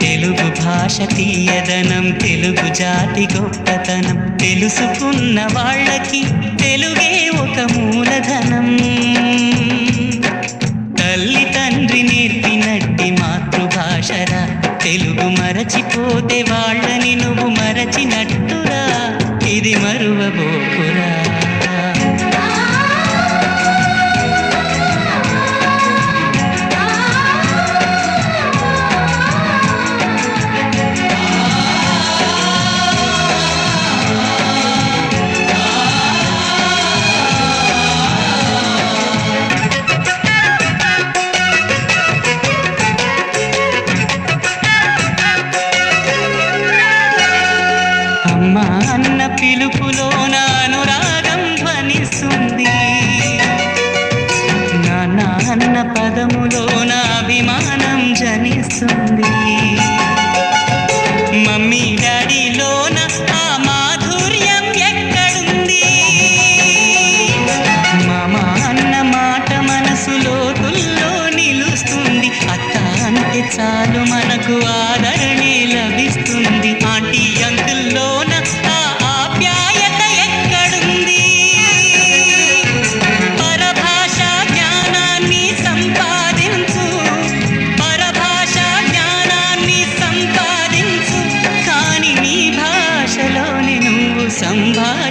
తెలుగు భాష తీయదనం తెలుగు జాతి గొప్పతనం. తెలుసుకున్న వాళ్ళకి తెలుగే ఒక మూలధనం. పదములోన అభిమానం జనిస్తుంది. మమ్మీ డాడీలోన ఆ మాధుర్యం ఎక్కడుంది? మామ అన్న మాట మనసులో తుల్లో నిలుస్తుంది. అత్త అంటే చాలు మనకు ఆ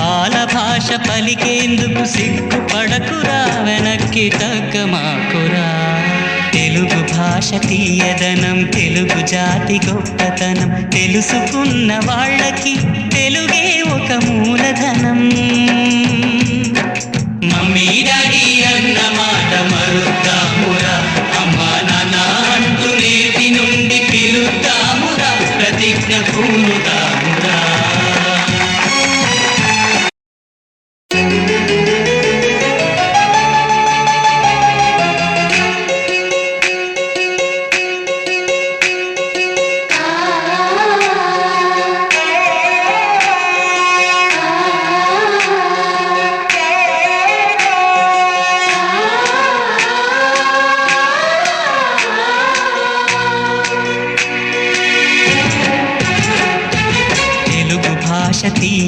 పాల భాష పలికేందుకు సిగ్గుపడకురా వెనక్కి తగ్గమాకురా. తెలుగు భాష తీయదనం తెలుగు జాతి గొప్పతనం తెలుసుకున్న వాళ్ళకి తెలుగే ఒక మూలధనం. మమ్మీ డాడీ అన్న మాట మరుద్దామురా. అమ్మా నాన్న అంటూ నేటి నుండి పిలుద్దామురా. ప్రతిజ్ఞ పూనుదామురా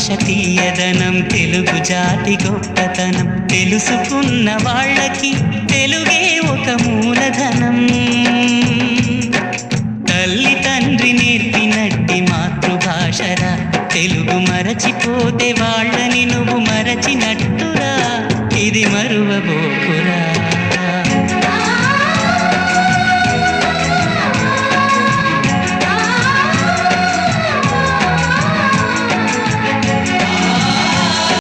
భాష తీయదనం తెలుగు జాతి గొప్పతనం. తెలుసుకున్న వాళ్ళకి తెలుగే ఒక మూలధనం.